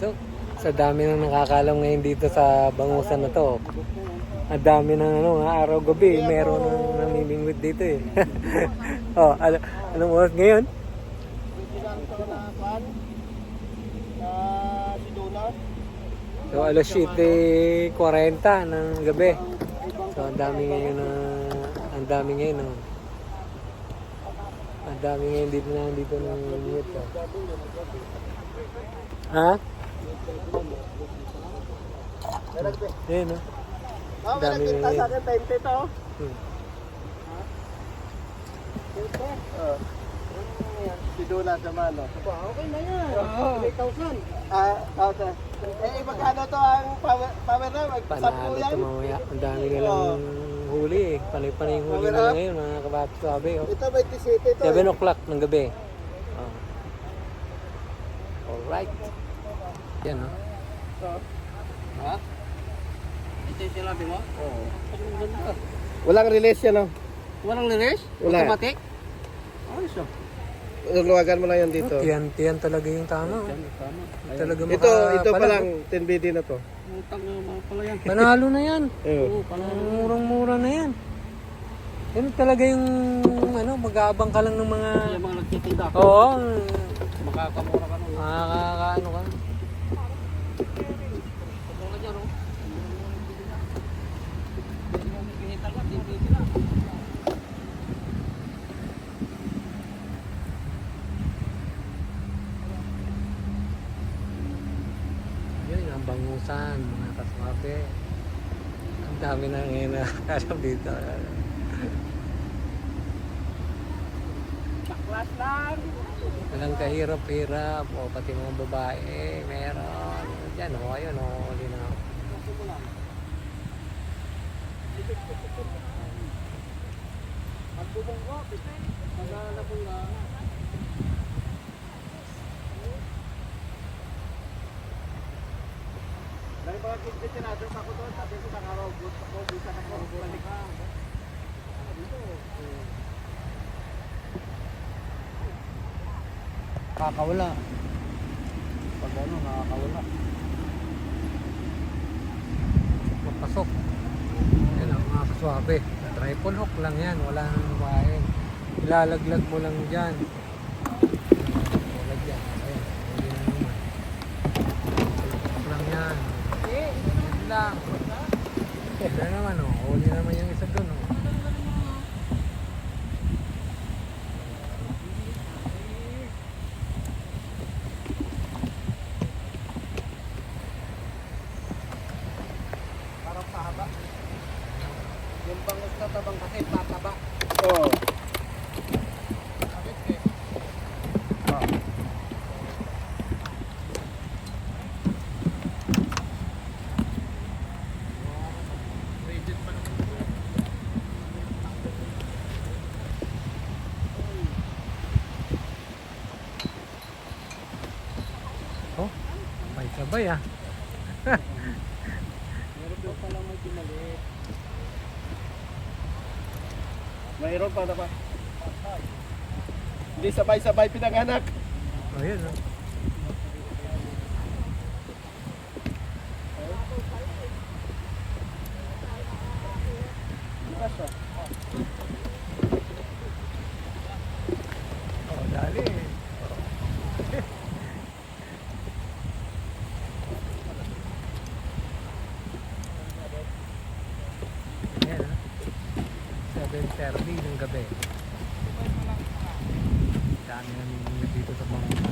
So, sa dami nang nakakalam ngayon dito sa bangusan na to. Ang dami ng ano, araw gabi, meron nang namimingwit dito eh. oh, ano, anong oras ngayon? Na. So, alas 7.40 ng gabi. So, ang dami ngayon na, ang dami ngayon, oh. Ang dami ngayon dito na, dito na namimingwit. Oh. Ha? Ayan, oh. Oh, may Dami nakita yun. sa akin 20 to. Hmm. 20? Oo. Sidula sa Mano. Okay na yan. 3,000. Ah, okay. Eh, magkano to ang power, power na? Mag-sampu Panalo yan? ito mamaya. Ang dami nilang huli eh. Panay-panay yung huli na? ngayon, mga kabato sabi. Oh. Ito 27 to. 7 o'clock ng gabi. Oh. Alright. Yan, oh. Ha? Ito yung sinabi mo? Oo. Walang release yan, no? Walang liris? Wala. Automatic? Ayos ah. Luwagan mo lang yan dito. Tiyan, tiyan talaga yung tama. Oh. Tama. Talaga Ito, ito pa lang 10 BD na to. Utang na mga pala yan. oh. Panalo na yan. Oo. Panalo. Murang-mura na yan. Yan talaga yung ano, mag-aabang ka lang ng mga... Yung mga nagtitinda ko. Oo. Makakamura ka nun. Makaka, ano ka. Bangusan, mga kaswabe. Ang dami na ngayon nakakalam dito. Baklas lang. Walang kahirap-hirap. O, pati mga babae, meron. Diyan, o, ayun, o, huli na. Magbubong ko, Magalabong lang. Dahil mga kitchenado pa ko doon, sabi ko sa araw, gusto ko, bisa na ko, balik ka. Kakawala. Pag ano, nakakawala. Papasok. Yan ang mga kaswabe. Triple hook lang yan. Wala nang lumain. Ilalaglag mo lang dyan. Wala dyan. Ayan. Huli na naman. Hook lang yan. Yan lang. Wala naman oh. Huli naman yung isa dun oh. Parang pahaba. Yung bangus na tabang kasi pataba. Oo. Oh. May sabay ah. Meron pa pala may pinaliit. Mayroon pa na ba? Hindi sabay-sabay pinanganak. Oh, yun oh. Oh, dali. Ayan ah. 7.30 ng gabi. Dami na ninyo dito sa mga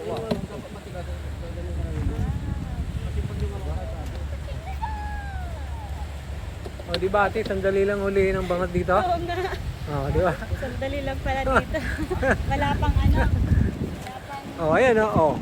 O, di ba ate, sandali lang hulihin ang bangat dito? Oo nga. Oo, di ba? Sandali lang pala dito. Wala pang ano. Wala pang... Oh, ayan. Oh. Oh.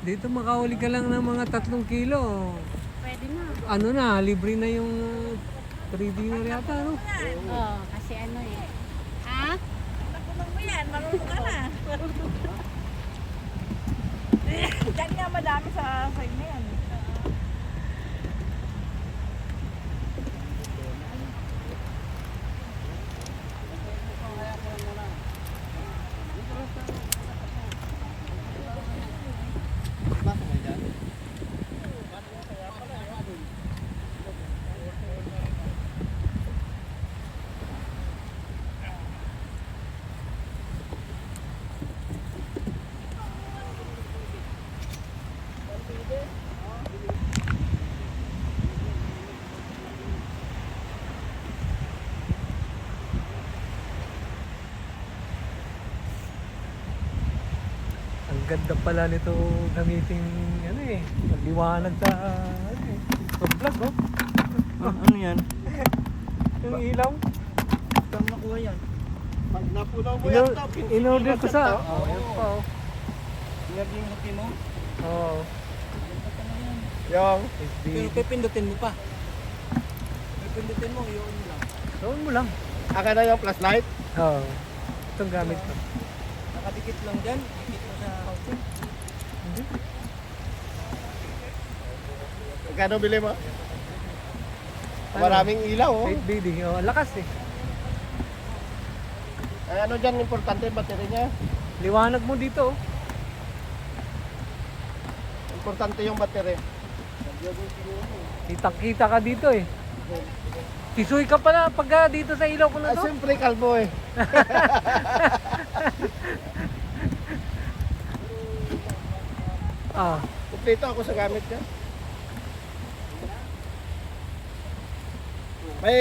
Dito makahuli ka lang ng mga tatlong kilo. Pwede na. Ano na, libre na yung uh, 3 dinar yata, no? Oo, kasi ano eh. Ha? Nakulong mo yan, marunong ka na. Diyan nga madami sa side na yan. Pasok mo dyan. Ang ganda pala nito gamitin ano eh, liwanag sa ano eh, sa vlog oh. ano yan? Yung ilaw. Saan nakuha yan? Pag napunaw mo yan, to, pin- in-order ko sa to. oh, yun pa oh. Naging hati mo. Oh, Yung, Pero SB. pipindutin mo pa. Pipindutin mo, yun mo lang. Doon mo lang. aka na yung flashlight. Oo. Oh, itong gamit ko. Nakadikit lang dyan. Dikit mo sa housing. Hindi. Magkano bili mo? Ano? Maraming ilaw, oh. 8 BD. Oh, ang lakas eh. Ay, ano dyan, importante yung battery niya. Liwanag mo dito oh. Importante yung battery. Kitang-kita ka dito eh. Tisuy ka pala pagka dito sa ilaw ko na Ah, to. siyempre, kalbo eh. Ah, Kumpleto ako sa gamit niya. May,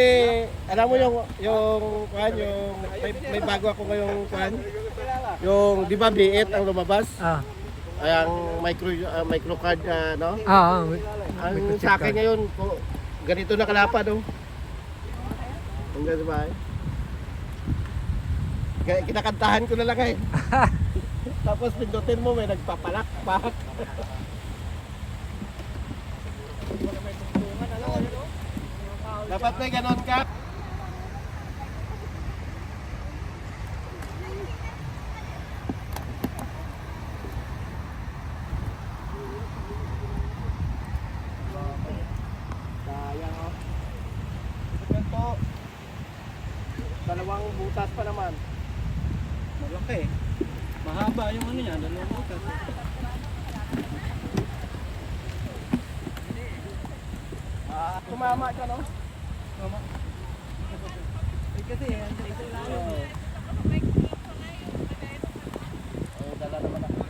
alam mo yung, yung, kuhan, yung, may, may bago ako ngayong kuhan. Yung, di ba, B8 ang lumabas? ah. Ay, ang micro, ah, micro card, ah, no? Ah, ah. Ang sa akin ngayon, po, ganito na kalapad, oh. Ang ganda ba, eh? Kaya kinakantahan ko na lang eh. Tapos pindutin mo, may nagpapalakpak. Dapat may ganon ka. Oh. Dalawang butas pa naman. Malaki. Mahaba yung ano niya. Dalawang butas. Ah, tumama ka no? Kasi, isa ilalim. Oo. Eh, dala naman ako.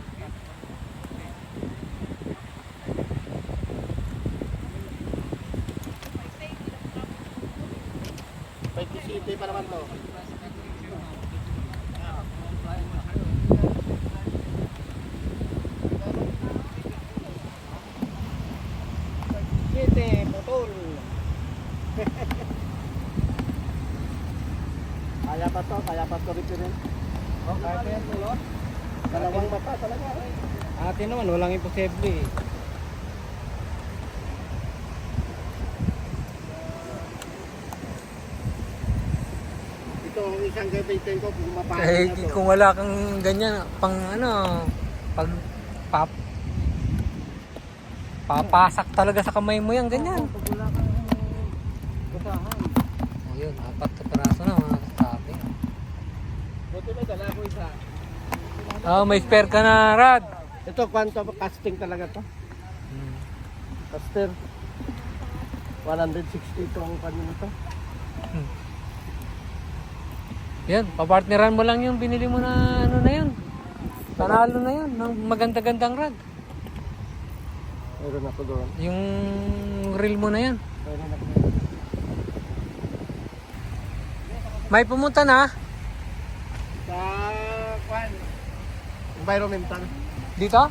May City pa naman to. Siyete, putol. Kaya pa to, kaya pa to rin rin. Oh, kaya yan tulo. Dalawang mata talaga. Ate naman, walang imposible eh. Ito ang isang gamitin ko kung mapahal Eh, na to. kung wala kang ganyan, pang ano, pag pap, papasak talaga sa kamay mo yan, ganyan. Pag wala kang basahan. Oh, yun, apat na peraso na mga kasabi. Buti may dala ko isa. Ah, may spare ka na, Rad. Ito, kwanto casting talaga to. Hmm. Caster. 160 itong kanina to. Yan, papartneran mo lang yung binili mo na ano na yun. Panalo na yun, ng maganda-gandang rad. Meron ako doon. Yung reel mo na yan. Meron ako. May pumunta na Sa, kwan, environmental. Dito?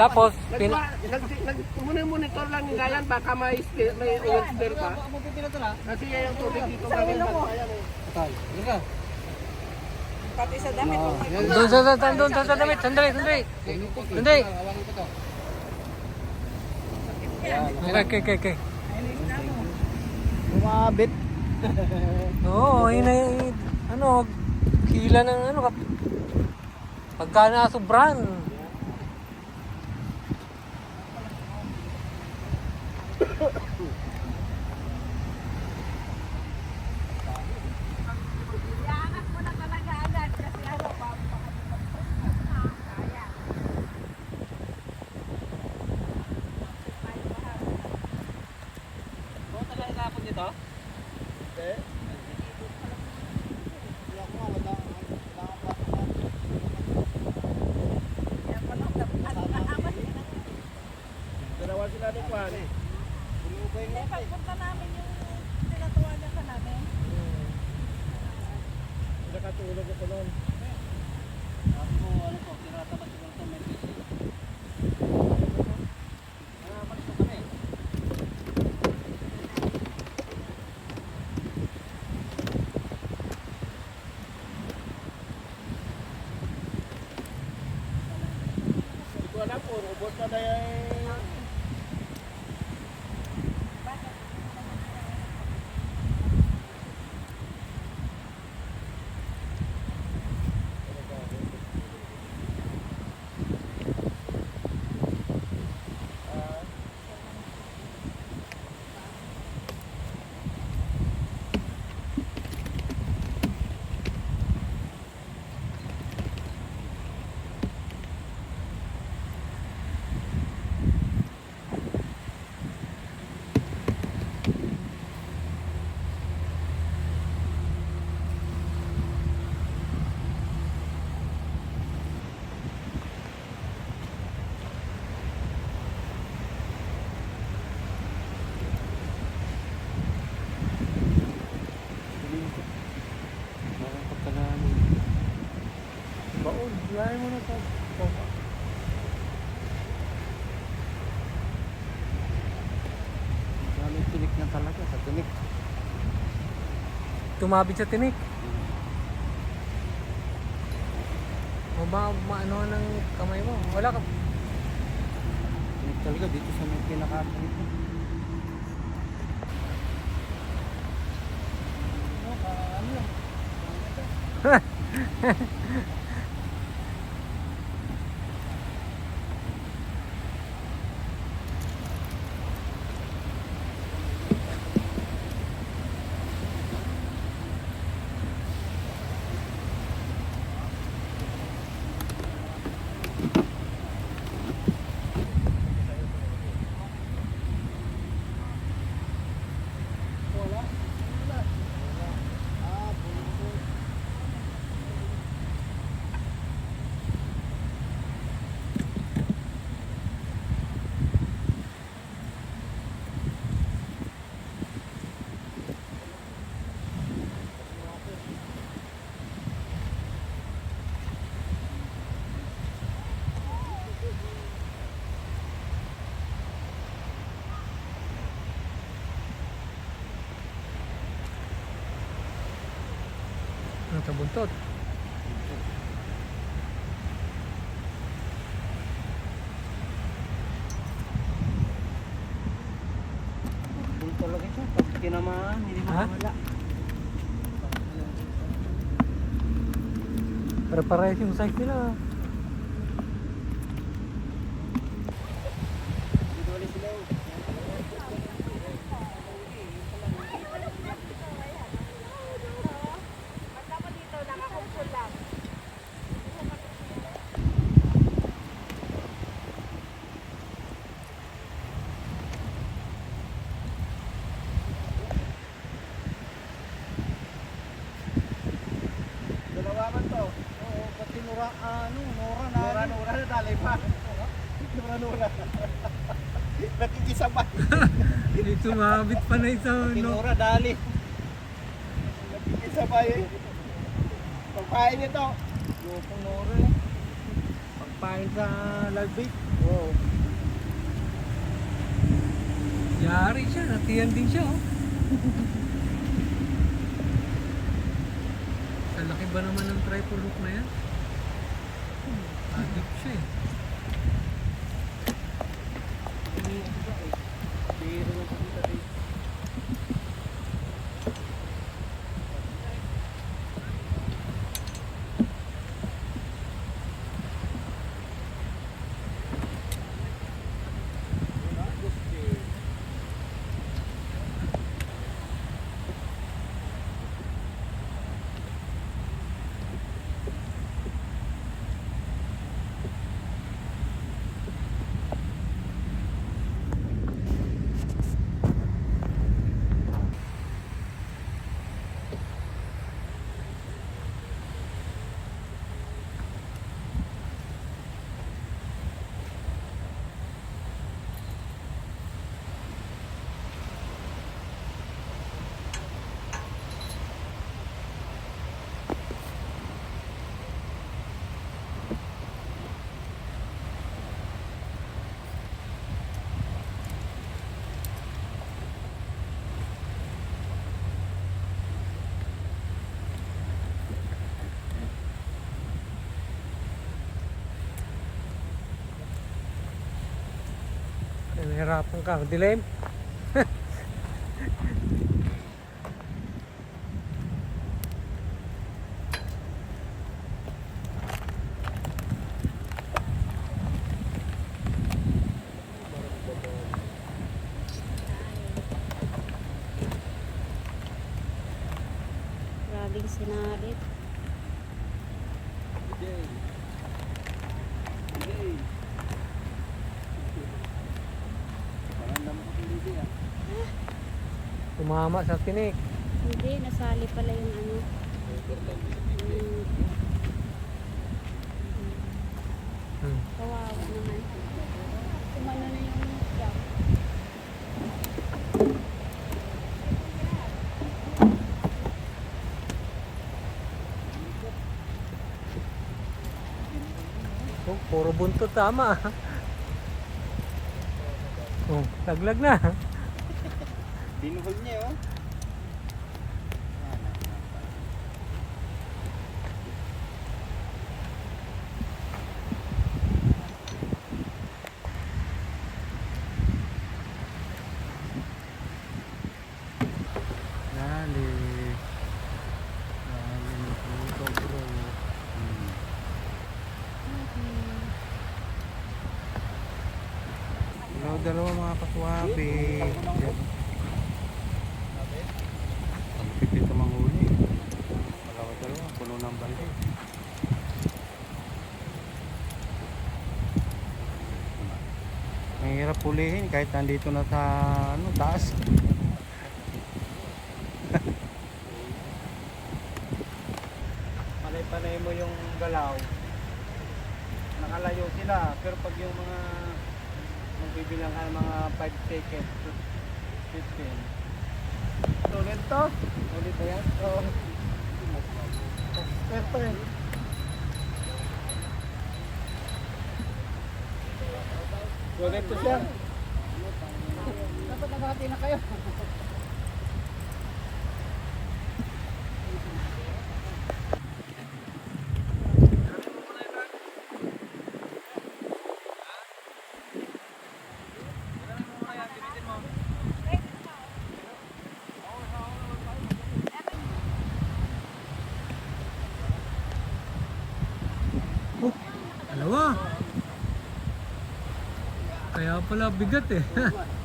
Tapos, pin Nag, nag, nag, monitor lang yung gayan, baka may, spill, may oil spill pa. Kasi yan yung tubig dito galing bantayan eh. Pati sa damit. Oh, doon sa, sa, sa, doon sa, sa damit. Sandali, sandali. Sandali. Okay, okay, okay, okay. Umabit. Oo, yun ay, ano, hila ng ano, pagka nasobran. Iangat Lahat mo na sa Lalo tinik na talaga sa tinik. Tumabit sa tinik. O ba, maano ng kamay mo? Wala ka. Tinik talaga dito sa may pinakatinik. Ano sa buntot? Talaga siya. Pag tinamaan, hindi Ha? makawala. Para parehas yung size nila. Sumabit pa na isang ano. Timura, dali. Isa pa yun. Pagpain nito. Loko Nora eh. Pagpain sa live bait. Oo. Yari siya, natiyan din siya oh. Sa laki ba naman ng tripod hook na yan? Agip siya eh. Hindi rin yung dito. Nahirapan ka. Dilim? Umama sa tinik. Hindi, nasali pala yung ano. Hmm. Kawawa naman. Kumano na yung job. Oh, puro buntot tama. Oh, taglag na. 林红呢？Mahirap pulihin kahit nandito na sa ano, taas. Panay-panay mo yung galaw. Nakalayo sila. Pero pag yung mga magbibilang ka ng mga 5 seconds, 15. Ulit to? Ulit ba yan? Oo. Perfect. Ganito siya. Dapat nabati na kayo. Wala bigat eh.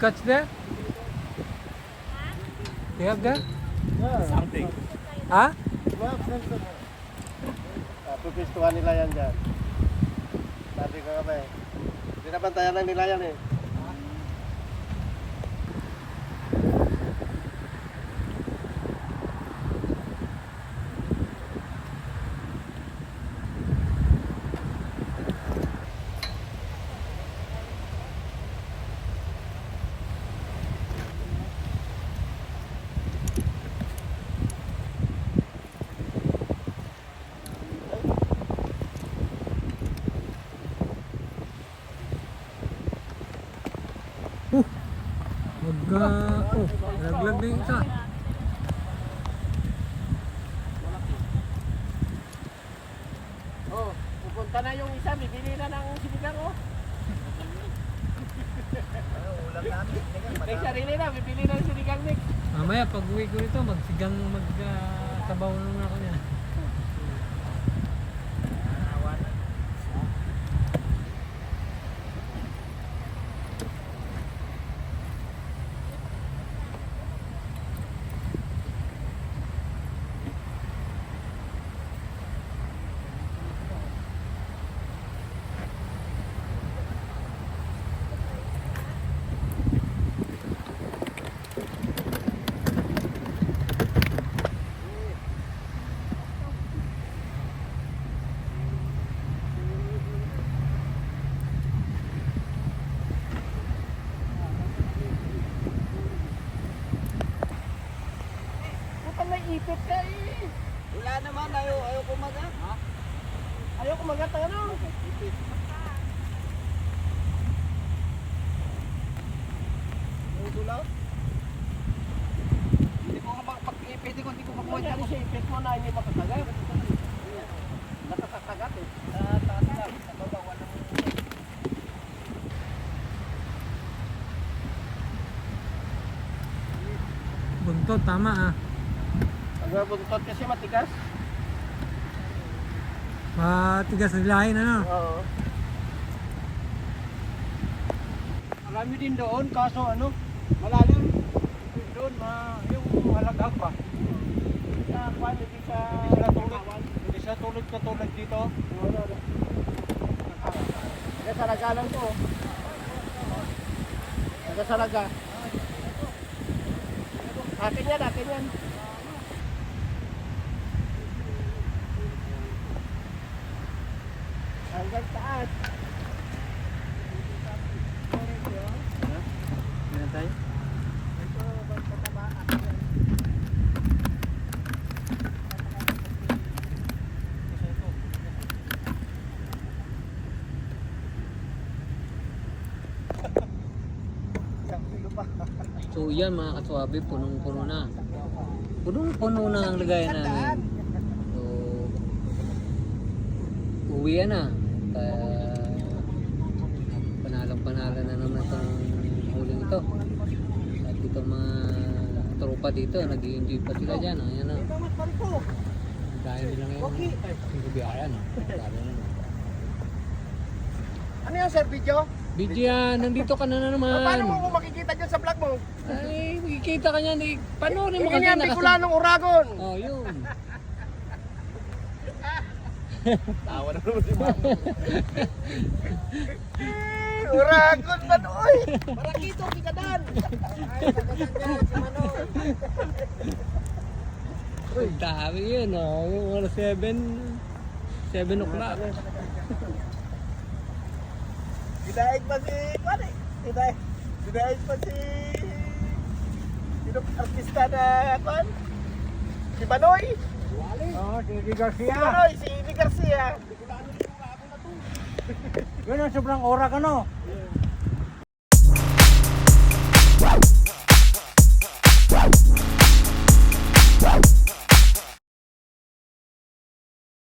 catch there? You have there? Something. Ha? Well, ah, pupistuhan nila yan dyan. Sabi ko kami. Binabantayan lang nila yan eh. Mag, uh, oh, laglag na yung isa. Oh, pupunta na yung isa, bibili na ng sinigang oh. Ulam namin. May sarili na, bibili na ng sinigang Nick. Mamaya, pag uwi ko nito, magsigang magsabaw uh, na ako niya. Puta may ipit ka eh. Wala naman, ayaw, ayaw kumagat. Ha? Ayaw kumagat ano? Ipit. Udulaw? Hindi ko nga pag-ipit ko, hindi ko Kung makuha ano siya ipit mo na hindi makakagat. Nakakagat eh. Sa taas lang, sa baba, walang... Buntot, tama ah. Ang buntot kasi matigas. Matigas ang lahin, ano? Oo. Marami din doon, kaso ano, malalim. Doon, ma, yung malagag pa. Sa kwan, hindi sa... Tulad, hindi sila tulad katulad dito. Nagkasalaga lang to. Nagkasalaga. Akin yan, akin So yan mga kaswabe, punong-puno na. Punong-puno na ang lagayan namin. So, uwi na. Kaya, panalang-panala na naman itong huling ito. At itong mga tropa dito, nag enjoy pa sila dyan. Ayan na. Dahil nila ngayon. Yung. Dahil na. Ano yan, sir, video? Bidyan, nandito ka na, na naman. Paano mo makikita dyan sa vlog mo? Ay, makikita ka niyan. Eh. Panoorin mo kasi yan, nakas- Bicolanong Uragon. Oh, yun. Tawa na naman si Mama. Uragon man, oy! Marakito, kigadan! Ay, nagadan yan, si Manoy. Ang dami yun, oh. Yung mga 7, 7 o'clock. Dinaig pa si... Pare, dinaig. Dinaig pa si... Sino artista na, pan? Si Manoy? Oo, si Si Garcia. Manoy, si Amy Garcia. Yun ang sobrang orak ano.